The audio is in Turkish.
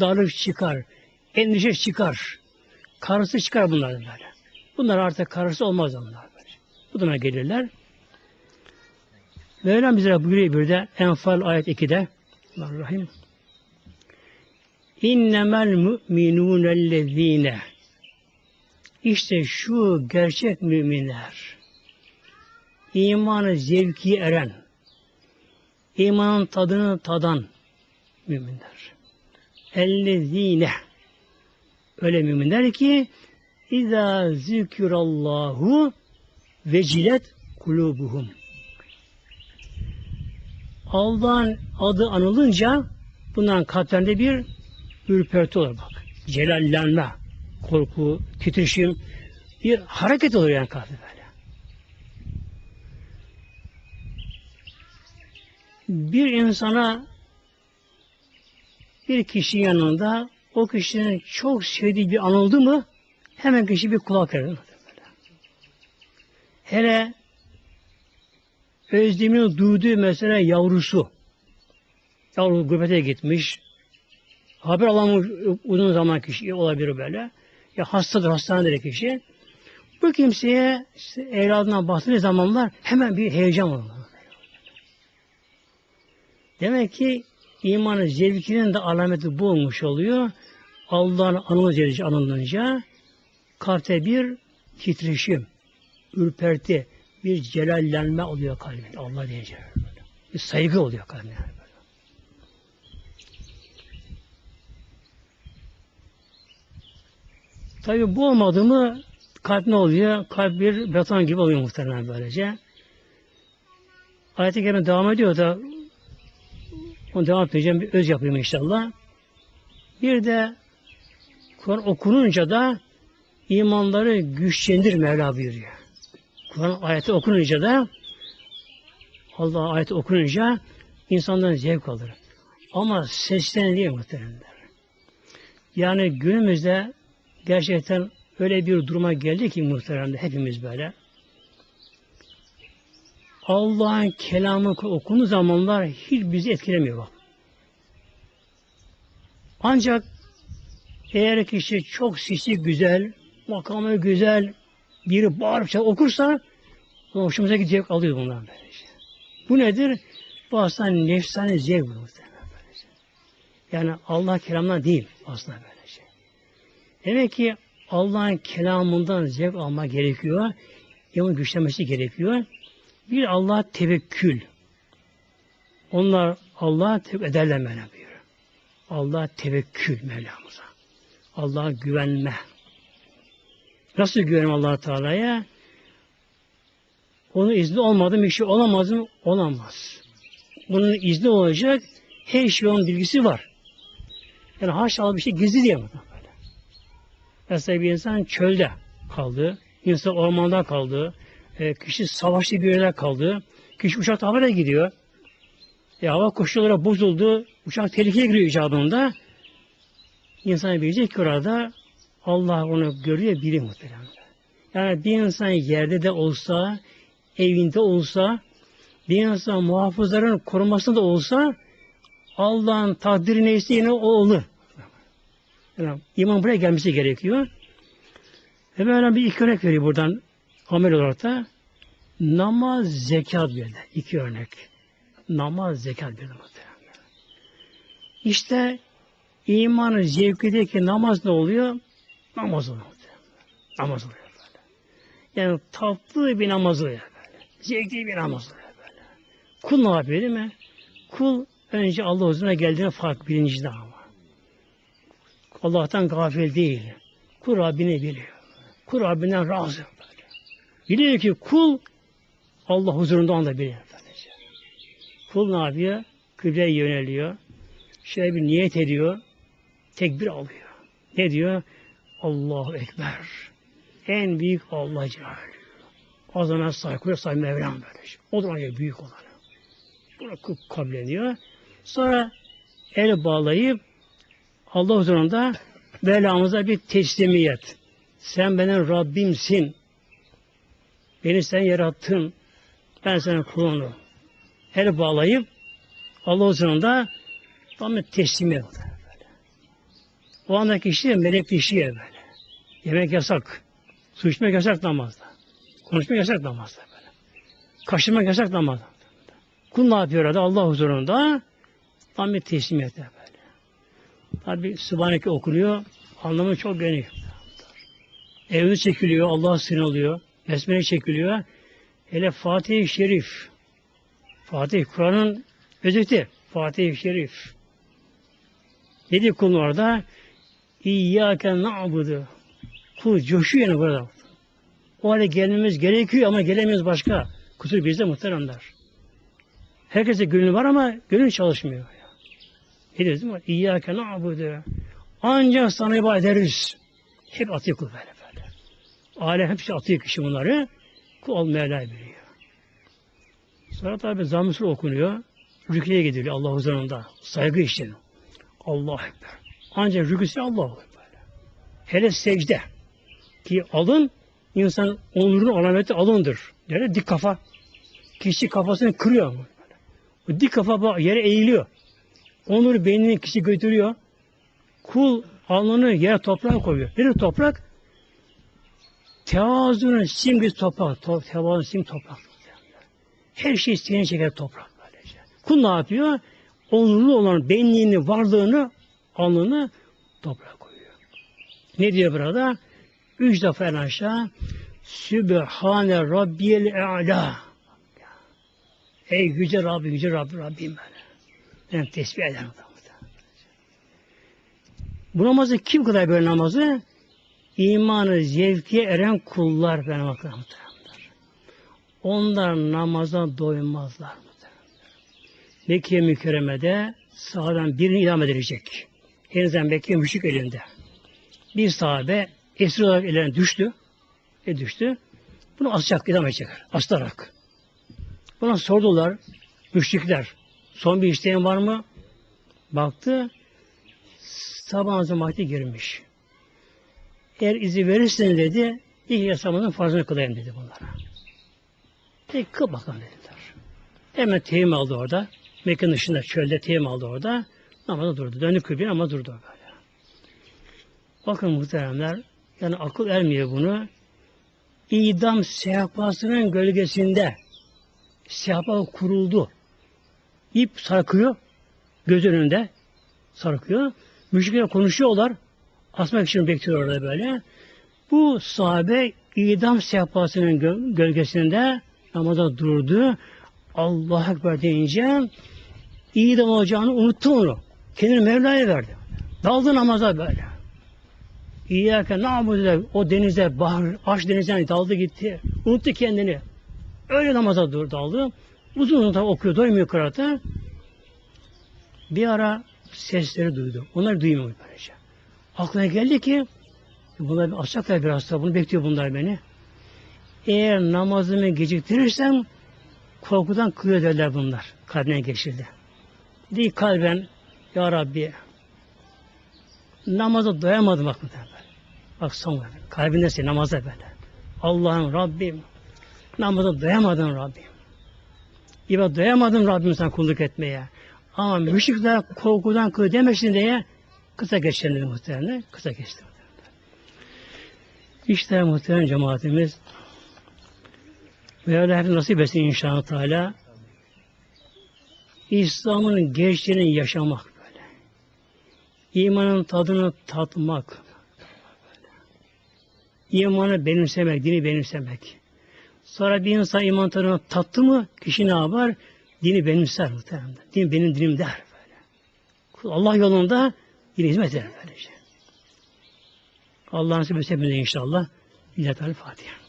darlık çıkar, endişe çıkar, karısı çıkar bunlardan böyle. Bunlar artık karısı olmaz onlar böyle. Bu duruma gelirler. Mevlam bize buyuruyor bir de Enfal ayet 2'de Rahim. İnnemel mu'minûnellezîne İşte şu gerçek müminler imanı zevki eren imanın tadını tadan müminler. Ellezîne öyle müminler ki İzâ zikirallahu vecilet kulubuhum Allah'ın adı anılınca bunların kalplerinde bir ürperti olur bak. Celallenme, korku, titreşim, bir hareket olur yani kalbi böyle. Bir insana bir kişi yanında o kişinin çok sevdiği bir anıldı mı hemen kişi bir kulak verir. Hele özlemini duyduğu mesela yavrusu. Yavru gurbete gitmiş. Haber alamıyor uzun zaman kişi olabilir böyle. Ya hastadır, hastanedir kişi. Bu kimseye işte evladından bahsettiği zamanlar hemen bir heyecan olur. Demek ki imanın zevkinin de alameti bu olmuş oluyor. Allah'ın anılınca, anılınca kalpte bir titreşim, ürperti, bir celallenme oluyor kalbinde. Allah deyince. Bir saygı oluyor kalbinde. Böyle. Tabi bu olmadı mı kalp ne oluyor? Kalp bir beton gibi oluyor muhtemelen böylece. Ayet-i Kerime devam ediyor da onu devam edeceğim. Bir öz yapayım inşallah. Bir de Kur'an okununca da imanları güçlendir Mevla buyuruyor. Kur'an ayeti okununca da Allah ayeti okununca insanların zevk alır. Ama sesten değil muhteremler. Yani günümüzde gerçekten öyle bir duruma geldi ki muhteremde hepimiz böyle. Allah'ın kelamı okunu zamanlar hiç bizi etkilemiyor bak. Ancak eğer kişi çok sisi güzel, makamı güzel, biri bağırıp okursa hoşumuza gidecek alıyor bunlar böylece. Bu nedir? Bu aslında nefsane zevk bu böylece. Yani Allah kelamından değil aslında böylece. Demek ki Allah'ın kelamından zevk alma gerekiyor. İmanın güçlenmesi gerekiyor. Bir Allah tevekkül. Onlar Allah tevekkül ederler Mevlam buyuruyor. Allah tevekkül Mevlamıza. Allah'a güvenme. Nasıl güvenim allah Teala'ya? Onun izni olmadı bir şey olamaz mı? Olamaz. Bunun izni olacak. Her şey onun bilgisi var. Yani haşa bir şey gizli diye böyle. Mesela bir insan çölde kaldı. insan ormanda kaldı. E, kişi savaşlı bir yerde kaldı. Kişi uçakta havaya gidiyor. E, hava koşulları bozuldu. Uçak tehlikeye giriyor icabında. İnsan bilecek ki orada Allah onu görüyor, biliyor muhtemelen. Yani bir insan yerde de olsa, evinde olsa, bir insan muhafızların korumasında olsa, Allah'ın takdiri neyse yine o olur. Yani iman buraya gelmesi gerekiyor. Böyle bir iki örnek veriyor buradan amel olarak da. Namaz, zekat de. iki örnek. Namaz, zekat bir de İşte imanın zevkideki namaz ne oluyor? Namaz oluyor. Namaz oluyor böyle. Yani tatlı bir namaz oluyor böyle. Zevkli bir namaz oluyor böyle. Kul ne yapıyor değil mi? Kul önce Allah huzuruna geldiğine fark bilincinde ama. Allah'tan gafil değil. Kul Rabbini biliyor. Kul Rabbinden razı. Biliyor ki kul Allah huzurunda onu da biliyor. Böylece. Kul ne yapıyor? Kıbleye yöneliyor. Şöyle bir niyet ediyor. Tekbir alıyor. Ne diyor? Allahu Ekber. En büyük Allah Celaluhu. Azına saygı saygı Mevlam böyle. O da ancak büyük olanı. Bunu kabul ediyor. Sonra el bağlayıp Allah huzurunda Mevlamıza bir teslimiyet. Sen benim Rabbimsin. Beni sen yarattın. Ben senin kulunu. El bağlayıp Allah huzurunda tam teslimiyet. O andaki kişi melek işiyor böyle. Yemek yasak. Su içmek yasak namazda. Konuşmak yasak namazda böyle. Kaşımak yasak namazda. Kul ne yapıyor orada? Allah huzurunda tam bir teslimiyette böyle. Tabi Sübhaneke okunuyor. Anlamı çok geniş. Evini çekiliyor. Allah sınırlıyor. Besmele çekiliyor. Hele Fatih-i Şerif. Fatih Kur'an'ın özeti. Fatih-i Şerif. Ne diyor kul orada? İyyâke na'budu. Kul coşuyor yani burada. O hale gelmemiz gerekiyor ama gelemiyoruz başka. Kusur bizde muhteremler. Herkese gönül var ama gönül çalışmıyor. Ne diyoruz değil mi? İyyâke na'budu. Ancak sana ibadet ederiz. Hep atıyor kul böyle. Alem hepsi atıyor kişi bunları. Kul olmaya biliyor. Sonra tabi zamm okunuyor. Rüküye gidiliyor Allah huzurunda. Saygı işleniyor. Allah Ekber. Ancak rüküsü Allah böyle. Hele secde. Ki alın insan onurun alameti alındır. Yani dik kafa. Kişi kafasını kırıyor. Böyle. Dik kafa yere eğiliyor. Onur beynini kişi götürüyor. Kul alnını yere toprağa koyuyor. Bir toprak tevazu'nun simgesi toprak. To tevazu'nun sim toprak. Her şey isteyen çeker toprak böylece. Kul ne yapıyor? Onurlu olan benliğini, varlığını, alnını toprağa koyuyor. Ne diyor burada? Üç defa en aşağı Sübhane Rabbiyel E'la Ey yüce Rabbi, yüce Rabbi, Rabbim böyle. Ben tesbih ederim. Bu namazı kim kadar böyle namazı? İmanı zevkiye eren kullar ben bakarım. Onlar namaza doymazlar. Mekke mükerremede sahadan birini idam edilecek. Henüzden Mekke müşrik elinde. Bir sahabe esir olarak eline düştü. E düştü. Bunu asacak, idam edecek. Aslarak. Buna sordular. Müşrikler. Son bir isteğin var mı? Baktı. Sabah namazı vakti girmiş. Eğer izi verirsen dedi, ilk yasamının farzını kılayım dedi bunlara. Peki kıl bakalım dediler. Hemen teyim aldı orada. Mekke'nin dışında çölde teyim aldı orada. Namaza durdu. Döndü kıbleye ama durdu böyle. Bakın muhteremler, yani akıl ermiyor bunu. İdam sehpasının gölgesinde sehpa kuruldu. İp sarkıyor. Göz önünde sarkıyor. Müşrikler konuşuyorlar. Asmak için bekliyor orada böyle. Bu sahabe idam sehpasının gölgesinde namaza durdu. Allah Ekber deyince idam olacağını unuttu onu. Kendini Mevla'ya verdi. Daldı namaza böyle. İyyâke na'budu o denize, bahar, aş denizden daldı gitti. Unuttu kendini. Öyle namaza dur daldı. Uzun uzun okuyor, doymuyor kıraata. Bir ara sesleri duydu. Onlar duymuyor böylece. Aklına geldi ki bunlar açacaklar biraz da bunu bekliyor bunlar beni. Eğer namazımı geciktirirsem korkudan kıyıyor derler bunlar. Kalbine geçirdi. Değil kalben Ya Rabbi namaza doyamadım bak böyle. Bak son kalbinde sen namaza böyle. Allah'ım Rabbim namaza doyamadım Rabbim. İbadet doyamadım Rabbim sen kulluk etmeye. Ama müşrikler korkudan kıl demesin diye kısa geçti muhtemelen. Kısa geçti. İşte muhtemelen cemaatimiz Mevla hep nasip etsin inşallah Teala. İslam'ın gerçeğini yaşamak böyle. İmanın tadını tatmak. İmanı benimsemek, dini benimsemek. Sonra bir insan iman tadını tattı mı kişi ne yapar? Dini benimser muhtemelen. Din benim dinim der böyle. Allah yolunda yine hizmet eder böylece. Allah'ın nasip etsin inşallah. İlahi Fatiha.